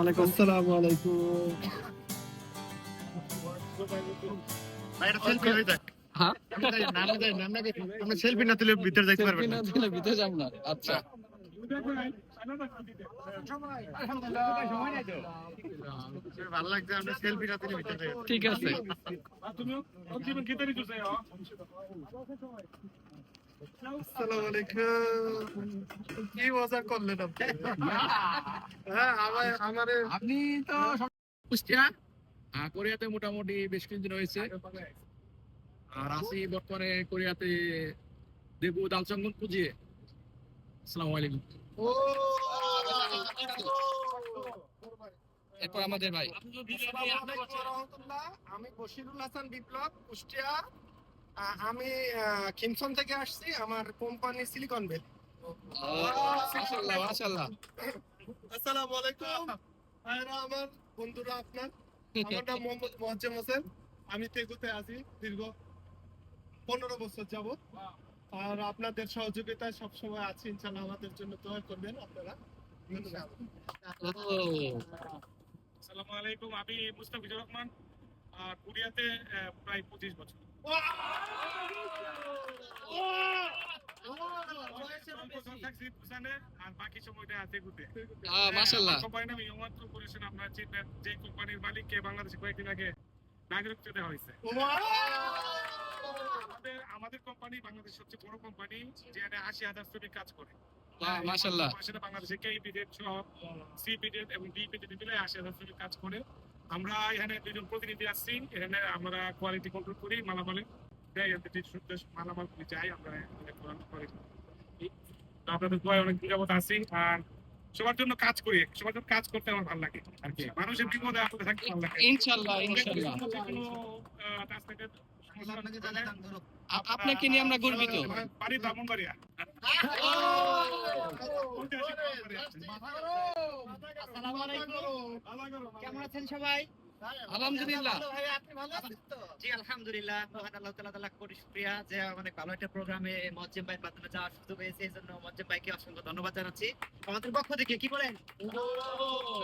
আলাইকুম আসসালামু আলাইকুম হ্যাঁ সেলফি না তুলে ভিতরে যাইতে পারবেন না। দিলে ভিতরে যাব না। আচ্ছা। ভালো লাগছে আমরা সেলফি না তুলে ভিতরে যাই। ঠিক আছে। আসসালামু আলাইকুম কি মজা করলেন আপনি হ্যাঁ আমার আমারে আপনি তো কুষ্টিয়া কোরিয়াতে মোটামুটি বেশ কিছুদিন হয়েছে আর আছি বর্তমানে কোরিয়াতে দেবু দালচঙ্গন পুজিয়ে আসসালামু আলাইকুম ও এরপর আমাদের ভাই। আমি বশিরুল হাসান বিপ্লব কুষ্টিয়া আমি আহ, খিমসন থেকে আসছি আমার কোম্পানি সিলিকন ভ্যালি আসসালামু আলাইকুম। ভাইরা আমার বন্ধুরা আপনার। আমার নাম মোহাম্মদ মোয়াজ্জেম হোসেন। আমি তেগুতে আছি দীর্ঘ পনেরো বছর যাবত আর আপনাদের সহযোগিতায় সবসময় আছি ইনশাল্লাহ আমাদের জন্য দোয়া করবেন আপনারা। আসসালামু আলাইকুম আমি মুস্তাফিজুর রহমান। আর কোরিয়াতে প্রায় পঁচিশ বছর। অল্প সময় থাকছি বুসানে, আর বাকি সময়টা আছে গুতে মাশাআল্লাহ। কোম্পানির নাম ইউমান কর্পোরেশন আপনারা চিনবেন যে কোম্পানির মালিককে বাংলাদেশে কয়েকদিন আগে নাগরিকত্ব দেওয়া হয়েছে আমাদের আমাদের কোম্পানি বাংলাদেশের সবচেয়ে বড় কোম্পানি যেখানে আশি হাজার শ্রমিক কাজ করে। মাশাআল্লাহ। বাংলাদেশে কেইপিডেট সহ সিপিডেট এবং মিলে আশি হাজার শ্রমিক কাজ করে। আমরা এখানে দুজন প্রতিনিধি আসছি এখানে আমরা কোয়ালিটি কন্ট্রোল করি মালামালে দেয় আমাদের যে মালামাল গুলি আমরা আপনাদের দোয়ায় অনেক আর সবার জন্য কাজ করি সবার জন্য কাজ করতে আমার ভালো লাগে। আর কি মানুষের বিপদে আপদে থাকতে ভালো লাগে। ইনশাআল্লাহ ইনশাআল্লাহ। কোনো, কাজ থেকে সমস্যা হলে আ- আপনাকে নিয়ে আমরা গর্বিত। বাড়ি ব্রাহ্মণবাড়িয়া। কেমন আছেন সবাই? আলহামদুলিল্লাহ। জি আলহামদুলিল্লাহ। আল্লাহ তাআলা তাআলা কোটি শুকরিয়া। যে অনেক ভালো একটা প্রোগ্রামে মজ্জেম ভাইয়ের মাধ্যমে যাওয়ার সুযোগ হয়েছে এই জন্য মজ্জেম ভাইকে অসংখ্য ধন্যবাদ জানাচ্ছি। আমাদের পক্ষ থেকে কি বলেন?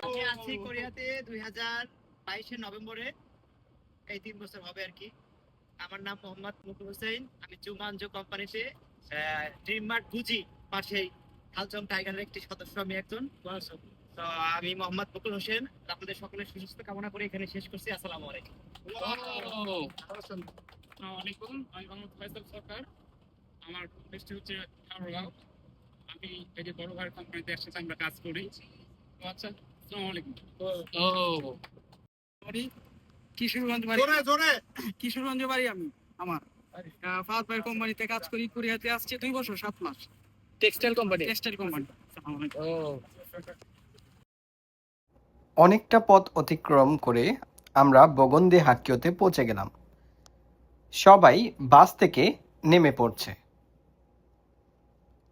আমি আছি কোরিয়াতে দুই হাজার বাইশের নভেম্বরে। এই তিন বছর হবে আর কি। আমার নাম মোহাম্মদ মুকুল হোসেন। আমি জুমানজো কোম্পানিতে ড্রিম মার্ট বুঝি পাশেই হালচং টাইগারের একটি সদস্য আমি একজন। তো আমি মোহাম্মদ মুকুল হোসেন। আপনাদের সকলের সুস্বাস্থ্য কামনা করে এখানে শেষ করছি। আসসালামু আলাইকুম। আলাইকুম আমি মোহাম্মদ ফয়সাল সরকার। আমার দেশটি হচ্ছে ঠাকুরগাঁও আমি এই যে বড় ভাইয়ের কোম্পানিতে একসাথে আমরা কাজ করি। আচ্ছা আসসালামু আলাইকুম। ও কিশোরগঞ্জ বাড়ি। জোরে জোরে। কিশোরগঞ্জ বাড়ি আমি আমার। ফাহাদ ভাইয়ের কোম্পানিতে কাজ করি কোরিয়াতে আসছে। দুই বছর সাত মাস। Textile company? Textile company. ও। অনেকটা পথ অতিক্রম করে আমরা বগন্দে হাক্কিওতে পৌঁছে গেলাম। সবাই বাস থেকে নেমে পড়ছে।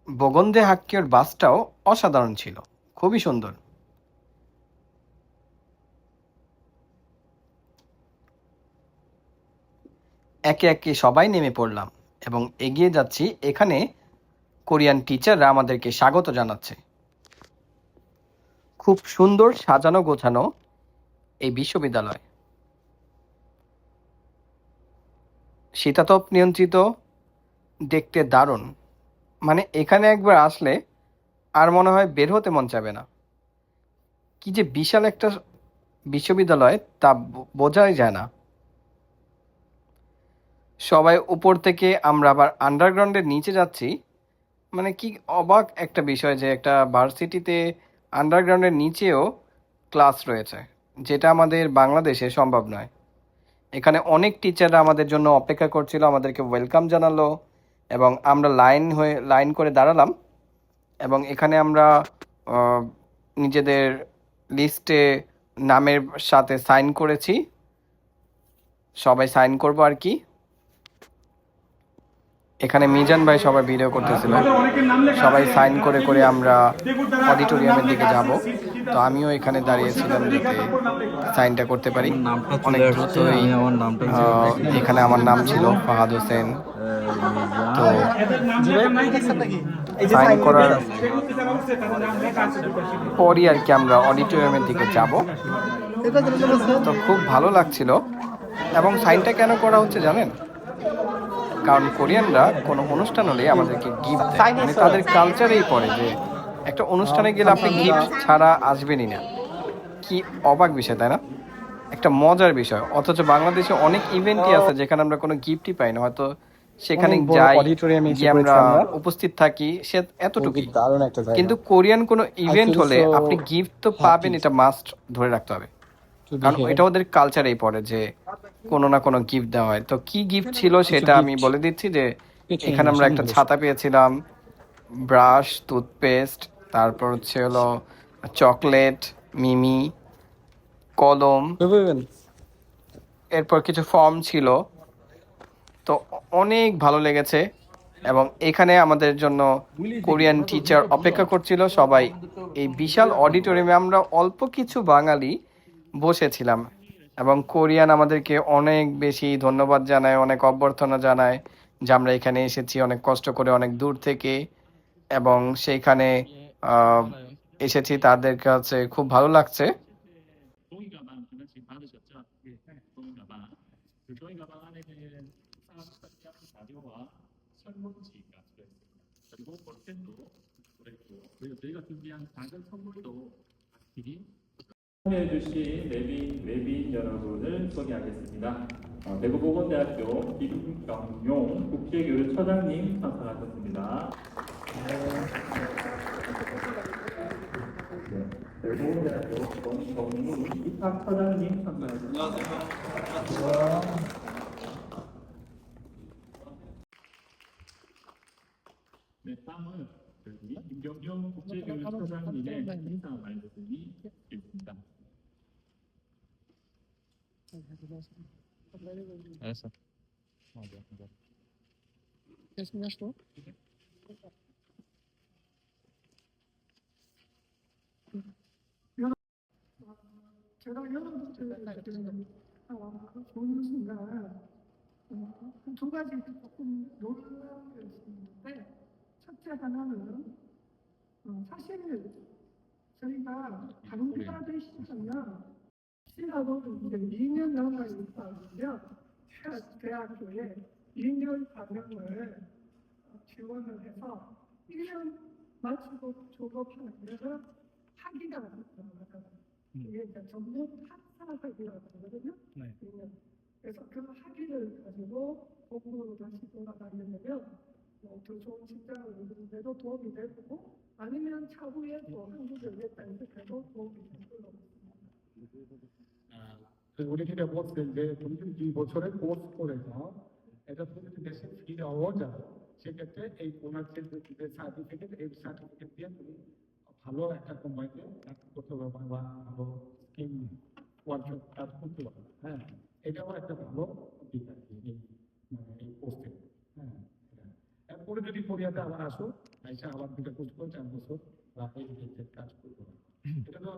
বগন্দে হাক্কিওর বাসটাও অসাধারণ ছিল, খুবই সুন্দর। একে একে সবাই নেমে পড়লাম এবং এগিয়ে যাচ্ছি এখানে কোরিয়ান টিচাররা আমাদেরকে স্বাগত জানাচ্ছে। খুব সুন্দর সাজানো গোছানো এই বিশ্ববিদ্যালয়। শীতাতপ নিয়ন্ত্রিত, দেখতে দারুণ। মানে এখানে একবার আসলে আর মনে হয় বের হতে মন চাবে না। কি যে বিশাল একটা বিশ্ববিদ্যালয় তা বোঝাই যায় না। সবাই উপর থেকে আমরা আবার আন্ডারগ্রাউন্ডের নিচে যাচ্ছি। মানে কি অবাক একটা বিষয় যে একটা ভার্সিটিতে আন্ডারগ্রাউন্ডের নিচেও ক্লাস রয়েছে, যেটা আমাদের বাংলাদেশে সম্ভব নয়। এখানে অনেক টিচাররা আমাদের জন্য অপেক্ষা করছিল, আমাদেরকে ওয়েলকাম জানালো এবং আমরা লাইন হয়ে লাইন করে দাঁড়ালাম এবং এখানে আমরা নিজেদের লিস্টে নামের সাথে সাইন করেছি। সবাই সাইন করব আর কি। এখানে মিজান ভাই সবাই ভিডিও করতেছিল। সবাই সাইন করে করে আমরা অডিটোরিয়ামের দিকে যাব। তো আমিও এখানে দাঁড়িয়েছিলাম যাতে সাইনটা করতে পারি। অনেক দ্রুতই এখানে আমার নাম ছিল ফাহাদ হোসেন। তো সাইন করার পরই আর কি আমরা অডিটোরিয়ামের দিকে যাব। তো খুব ভালো লাগছিল। এবং সাইনটা কেন করা হচ্ছে জানেন? কারণ কোরিয়ানরা কোনো অনুষ্ঠান হলে আমাদেরকে গিফট দেয়। মানে তাদের কালচারেই পড়ে যে একটা অনুষ্ঠানে গেলে আপনি গিফট ছাড়া আসবেনই না। কি অবাক বিষয় তাই না? একটা মজার বিষয়। অথচ বাংলাদেশে অনেক ইভেন্টই আছে যেখানে আমরা কোনো গিফটই পাই না। হয়তো সেখানে যাই আমরা উপস্থিত থাকি সে এতটুকুই। কিন্তু কোরিয়ান কোনো ইভেন্ট হলে আপনি গিফট তো পাবেন এটা মাস্ট ধরে রাখতে হবে। কারণ এটা ওদের কালচারেই পড়ে যে কোনো না কোনো গিফট দেওয়া হয়। তো কি গিফট ছিল সেটা আমি বলে দিচ্ছি যে এখানে আমরা একটা ছাতা পেয়েছিলাম ব্রাশ টুথপেস্ট তারপর হচ্ছে হলো চকলেট মিমি কলম। এরপর কিছু ফর্ম ছিল। তো অনেক ভালো লেগেছে এবং এখানে আমাদের জন্য কোরিয়ান টিচার অপেক্ষা করছিল সবাই। এই বিশাল অডিটোরিয়ামে আমরা অল্প কিছু বাঙালি বসেছিলাম। এবং কোরিয়ান আমাদেরকে অনেক বেশি ধন্যবাদ জানায় অনেক অভ্যর্থনা জানায় যে আমরা এখানে এসেছি অনেক কষ্ট করে অনেক দূর থেকে এবং সেইখানে আহ, এসেছি তাদের কাছে খুব ভালো লাগছে 종이 가방 하나씩 받으셨죠? 예, 종이 가방. 그 종이 가방 안에는 사각지대 자료와 설문지가 들어있습니다. 그리고 볼펜도 들어있고요. 그리고 저희가 준비한 작은 선물도 미리 해주신 내빈, 내빈 여러분을 소개하겠습니다. 어, 대구보건대학교 김경용 국제교류 처장님 참석하셨습니다. 네, 대구보건대학교 정정문 이탁 처장님 참석하셨습니다. 네, 다음은 김경용 국제교류 처장님의 인사 말씀이 있습니다. 알았어. 제가 여러분들 보는 순간 어, 두 가지 조금 놀라운 게 있었는데 첫째 하나는 어, 사실 저희가 당사자 시절이나 시라도 이제 2년 남아 있다면요 대학교에 2년 과정을 지원을 해서 1년 마치고 졸업하는 데서 학위가 나왔습니다. 이게 이제 전부 학사학위라고 하거든요. 네. 그래서 그 학위를 가지고 공부로 다시 돌아다니려면 뭐 더 좋은 직장을 얻는데도 도움이 되고 아니면 차후에 또 한국에 오겠다 이렇게 해도 도움이 될 걸로 믿습니다. 우리 হিরে বলছেন যে তুমি যদি দুই বছরের কোর্স করে যাও এটা তুমি যদি দেশে ফিরেও যাও সেক্ষেত্রে এই ওনার যে যে সার্টিফিকেট এই সার্টিফিকেট দিয়ে তুমি ভালো একটা কোম্পানিতে চাকরি করতে পারবে বা ভালো স্কিম ওয়ার্কশপ কাজ করতে পারবে হ্যাঁ এটাও একটা ভালো কোরিয়াতে আবার আসো এসে আবার দুটো কোর্স করে চার বছর বা এই রিলেটেড কাজ করতে পারো এটা তো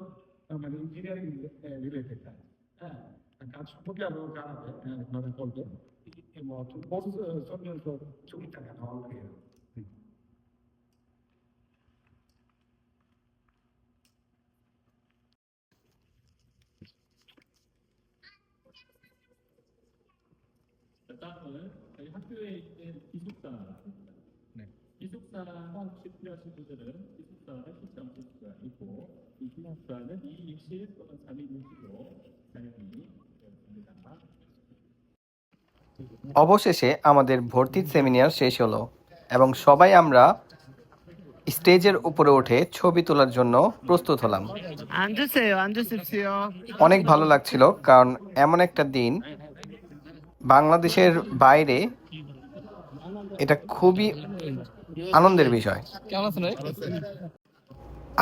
আহ, মানে ইঞ্জিনিয়ারিং রিলেটেড কাজ হ্যাঁ আর কাজ সম্পর্কে আরো জানাবে হ্যাঁ আপনারা বলবেন এবং কোর্স জন্য ছবি টাকা নেওয়া লাগে 다음은 저희 학교에 있는 기숙사입니다. 네. 기숙사 혹시 필요하신 분들은 기숙사를 신청하실 수가 있고 이 기숙사는 2인실 또는 3인실로 사용이 되었습니다. অবশেষে আমাদের ভর্তির সেমিনার শেষ হলো এবং সবাই আমরা স্টেজের উপরে উঠে ছবি তোলার জন্য প্রস্তুত হলাম 앉으세요. 앉으십시오. অনেক ভালো লাগছিল কারণ এমন একটা দিন বাংলাদেশের বাইরে এটা খুবই আনন্দের বিষয়।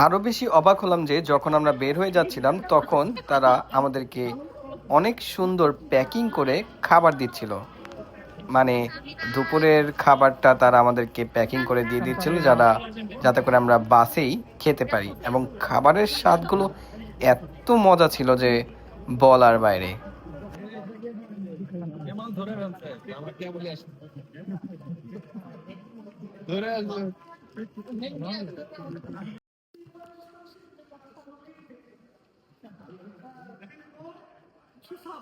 আরও বেশি অবাক হলাম যে যখন আমরা বের হয়ে যাচ্ছিলাম তখন তারা আমাদেরকে অনেক সুন্দর প্যাকিং করে খাবার দিচ্ছিল। মানে দুপুরের খাবারটা তারা আমাদেরকে প্যাকিং করে দিয়ে দিচ্ছিল যারা যাতে করে আমরা বাসেই খেতে পারি। এবং খাবারের স্বাদগুলো এত মজা ছিল যে বলার বাইরে। ধরে 노래하는 추석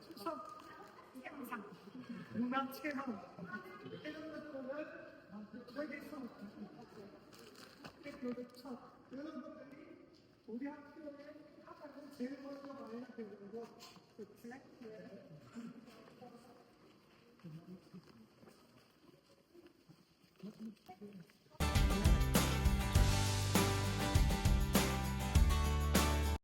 추석 항상 문화 체험 이런 것들을 저에게서 교육청 이런 것들이 우리 학교에 하다고. 제일 음. 먼저 말해야 되는 거 블랙